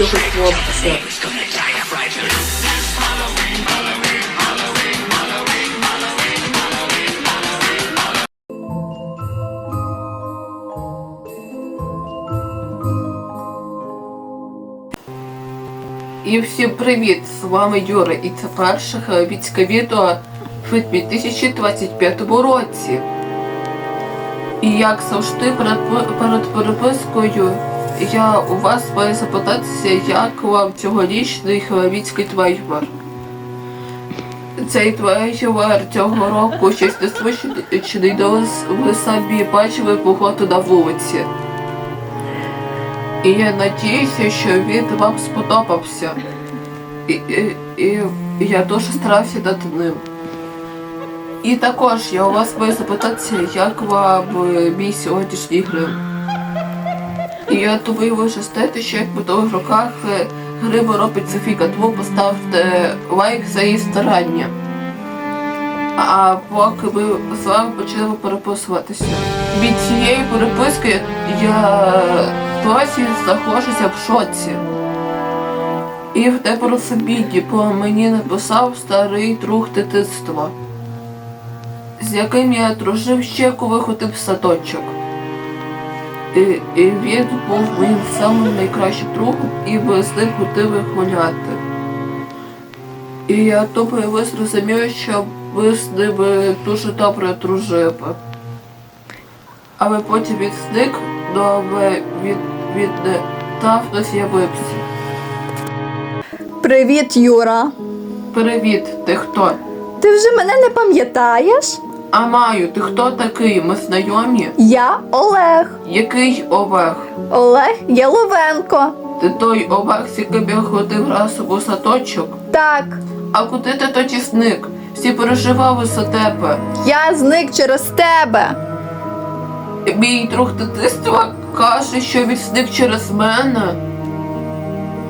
Цього хлопця. І всім привіт! З вами Юра, і це перше хабітське відео в 2025 році. І як завжди перед, перед перепискою я у вас маю запитатися, як вам цьогорічний хабітський твайвер. Цей твайвер цього року щось незвичайний, але ви самі бачили погоду на вулиці. І я надіюся, що він вам сподобався. І, і, і я дуже старався над ним. І також я у вас маю запитатися, як вам мій сьогоднішній грим. І я ви вже знаєте, що як в минулих роках е, грим робить Софіка, тому поставте лайк за її старання. А поки ми з вами почнемо переписуватися. Від цієї переписки я досі знаходжуся в шоці. І в непорозумінні, бо мені написав старий друг дитинства, з яким я дружив ще коли ходив в садочок. Він був моїм самим найкращим другом, і ми з ним ходили гуляти. І я думаю, ви зрозуміли, що ви з ними дуже добре дружили. Але потім він зник, ну, але він, він не давно з'явився. Привіт, Юра. Привіт, ти хто? Ти вже мене не пам'ятаєш? А маю, ти хто такий? Ми знайомі? Я Олег. Який Олег? Олег Яловенко. Ти той Олег, з яким я ходив разом у садочок? Так, А куди ти тоді зник? Всі переживали за тебе. я зник через тебе. Мій друг дитинства каже, що він зник через мене.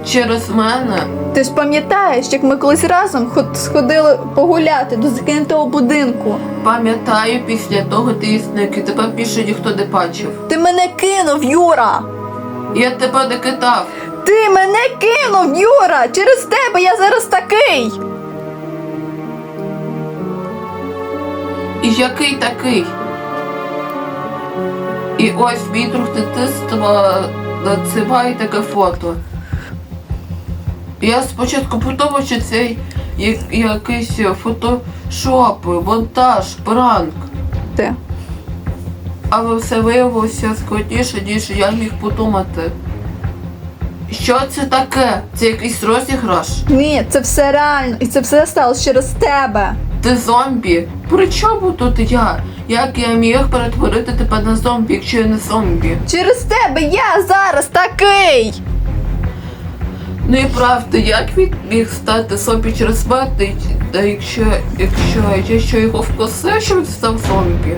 Через мене. Ти ж пам'ятаєш, як ми колись разом ход- сходили погуляти до закинутого будинку. Пам'ятаю, після того ти зник, і тебе більше ніхто не бачив. Ти мене кинув, Юра. Я тебе не кидав. Ти мене кинув, Юра! Через тебе я зараз такий. І який такий? І ось мій друг дитинства надсилає таке фото. Я спочатку подумав, що це якийсь фотошоп, монтаж, пранк. Ти. Але все виявилося складніше, ніж я міг подумати. Що це таке? Це якийсь розіграш? Ні, це все реально, і це все сталося через тебе. Ти зомбі? При чому тут я? Як я міг перетворити тебе на зомбі, якщо я не зомбі? Через тебе я зараз такий. Ну і правда, як він міг стати зомбі через мене, та якщо, якщо я що його вкусив, що він став зомбі?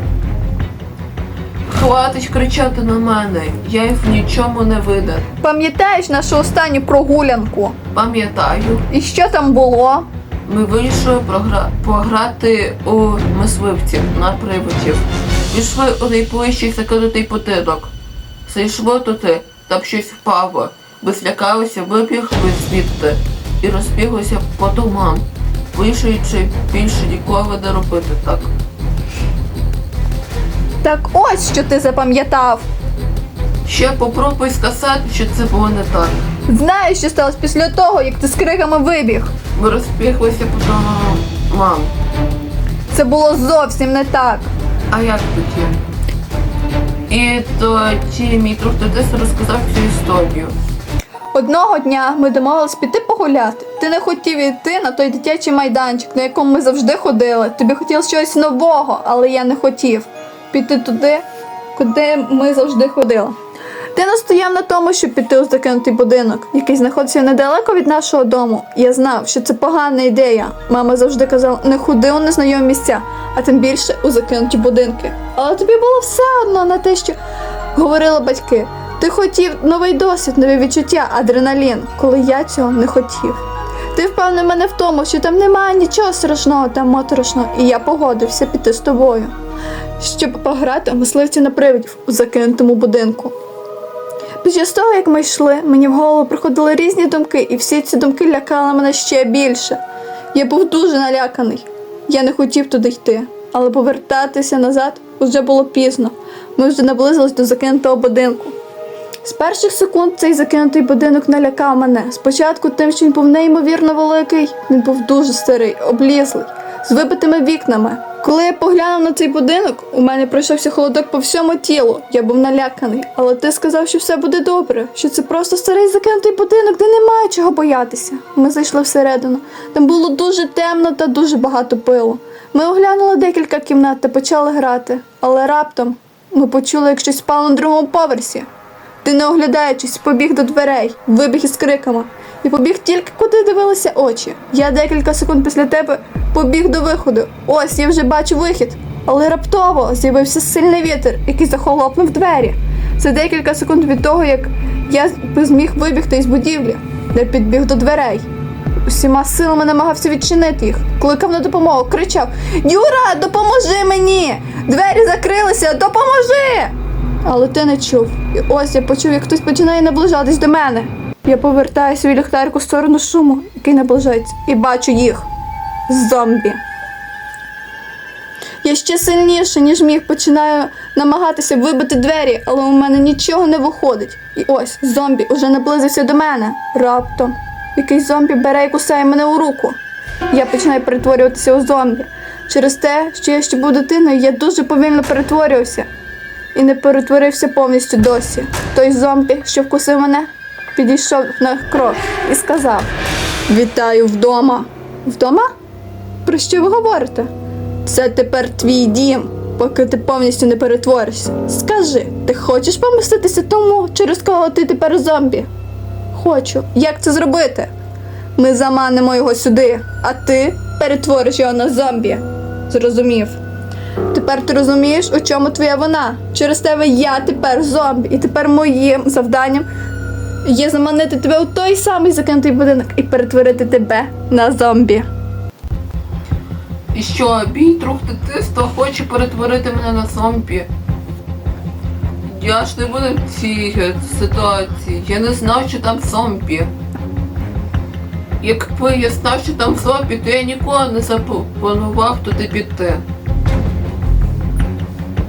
Хватить кричати на мене, я в нічому не виден. Пам'ятаєш нашу останню прогулянку? Пам'ятаю, І що там було? ми вийшли програ... пограти у мисливців на привидів. Пішли у найближчий закинутий будинок. Зайшли туди, там щось впало. Ми злякалися, вибігли звідти і розбіглися по домам, вирішуючи більше ніколи не робити так. Так ось що ти запам'ятав. Ще попробуй сказати, що це було не так. Знаєш, що сталося після того, як ти з криками вибіг. Ми розбіглися по домам. Це було зовсім не так. А як тоді? І тоді мій друг Дедес розказав цю історію. Одного дня ми домовились піти погуляти. Ти не хотів йти на той дитячий майданчик, на якому ми завжди ходили. Тобі хотілося щось нового, але я не хотів піти туди, куди ми завжди ходили. Ти настояв на тому, щоб піти у закинутий будинок, який знаходиться недалеко від нашого дому. Я знав, що це погана ідея. Мама завжди казала, не ходи у незнайомі місця, а тим більше у закинуті будинки. Але тобі було все одно на те, що говорили батьки. Ти хотів новий досвід, нові відчуття, адреналін, коли я цього не хотів. Ти впевнив мене в тому, що там немає нічого страшного та моторошного, і я погодився піти з тобою, щоб пограти у мисливці на привидів у закинутому будинку. Під час того, як ми йшли, мені в голову приходили різні думки, і всі ці думки лякали мене ще більше. Я був дуже наляканий. Я не хотів туди йти, але повертатися назад вже було пізно. Ми вже наблизились до закинутого будинку. З перших секунд цей закинутий будинок налякав мене. Спочатку тим, що він був неймовірно великий, він був дуже старий, облізлий, з вибитими вікнами. Коли я поглянув на цей будинок, у мене пройшовся холодок по всьому тілу. Я був наляканий, але ти сказав, що все буде добре, що це просто старий закинутий будинок, де немає чого боятися. Ми зайшли всередину. Там було дуже темно та дуже багато пилу. Ми оглянули декілька кімнат та почали грати, але раптом ми почули, як щось спало на другому поверсі. Ти, не оглядаючись, побіг до дверей, вибіг із криками. І побіг тільки куди дивилися очі. Я декілька секунд після тебе побіг до виходу. Ось я вже бачу вихід. Але раптово з'явився сильний вітер, який захолопнув двері. За декілька секунд від того, як я зміг вибігти із будівлі, я підбіг до дверей. Усіма силами намагався відчинити їх, кликав на допомогу, кричав: Юра, допоможи мені! Двері закрилися, допоможи! Але ти не чув. І ось я почув, як хтось починає наближатись до мене. Я повертаю свій ліхтарку в сторону шуму, який наближається, і бачу їх зомбі. Я ще сильніше, ніж міг, починаю намагатися вибити двері, але у мене нічого не виходить. І ось зомбі уже наблизився до мене. Раптом якийсь зомбі бере і кусає мене у руку. Я починаю перетворюватися у зомбі. Через те, що я ще був дитиною, я дуже повільно перетворювався і не перетворився повністю досі. Той зомбі, що вкусив мене, підійшов на крок і сказав: Вітаю вдома. Вдома? Про що ви говорите? Це тепер твій дім, поки ти повністю не перетворишся. Скажи, ти хочеш помститися тому, через кого ти тепер зомбі? Хочу. Як це зробити? Ми заманимо його сюди, а ти перетвориш його на зомбі. Зрозумів. Тепер ти розумієш, у чому твоя вина. Через тебе я тепер зомбі, і тепер моїм завданням є заманити тебе у той самий закинутий будинок і перетворити тебе на зомбі. І що, бій друг дитинства хоче перетворити мене на зомбі. Я ж не буду в цій е, ситуації. Я не знав, що там зомбі. Якби я знав, що там зомбі, то я ніколи не запропонував туди піти.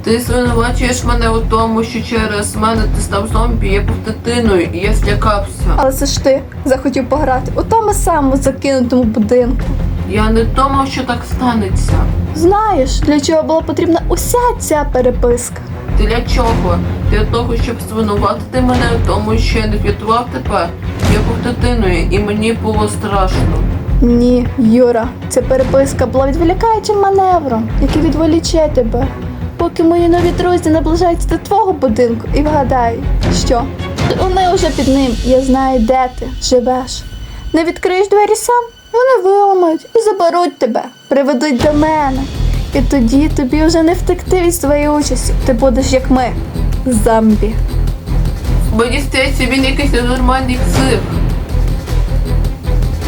Ти звинувачуєш мене у тому, що через мене ти став зомбі, я був дитиною і я злякався. Але це ж ти захотів пограти у тому самому закинутому будинку. Я не думав, що так станеться. Знаєш, для чого була потрібна уся ця переписка? Для чого? Для того, щоб звинуватити мене в тому, що я не врятував тебе. Я був дитиною і мені було страшно. Ні, Юра, ця переписка була відволікаючим маневром, який відволіче тебе, поки мої нові друзі наближаються до твого будинку і вгадають, що вони вже під ним, я знаю, де ти живеш. Не відкриєш двері сам, вони виламають і заберуть тебе, приведуть до мене. І тоді тобі вже не втекти від своєї участі. Ти будеш як ми, зомбі. Мені здається, він якийсь ненормальний псих.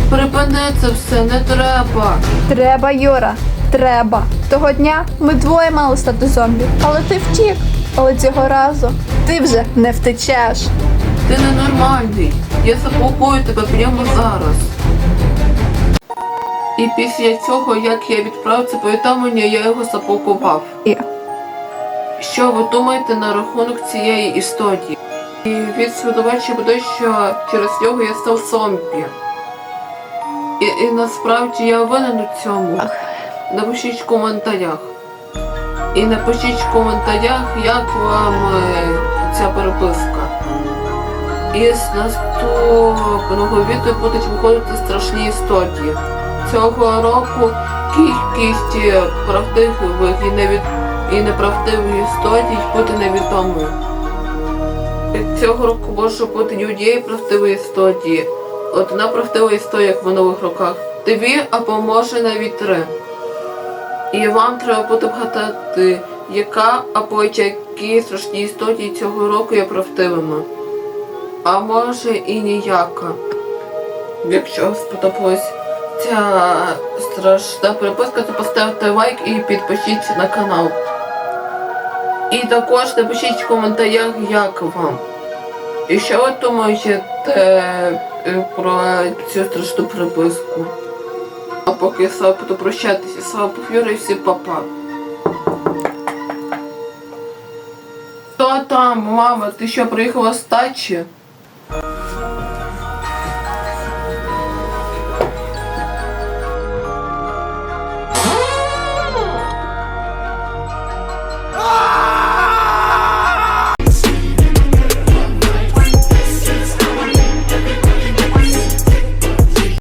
Припини це все, не треба. Треба, Юра, треба. Того дня ми двоє мали стати зомбі, але ти втік. Але цього разу ти вже не втечеш. Ти ненормальний. Я заблокую тебе прямо зараз. І після цього, як я відправив це повідомлення, я його заблокував. І Що ви думаєте на рахунок цієї історії? І від звинувачення буде, що через нього я став зомбі. І, і насправді я винен у цьому. Напишіть в коментарях. І напишіть в коментарях, як вам е, ця переписка. І з наступного відео будуть виходити страшні історії. Цього року кількість е, правдивих і, невід... і неправдивих історій буде невідомою. Цього року може бути однієї правдивої історії. Одна правдива історія, як в минулих роках. Дві або може навіть три. І вам треба буде вгадати, яка або які страшні історії цього року є правдивими. А може і ніяка. Якщо сподобалась ця страшна переписка, то поставте лайк і підпишіться на канал. І також напишіть в коментарях, як вам. І що ви думаєте е, про цю страшну приписку? А поки я з вами буду прощатися, з вами був Юрій, всі папа. Хто там, мама, ти що приїхала з тачі?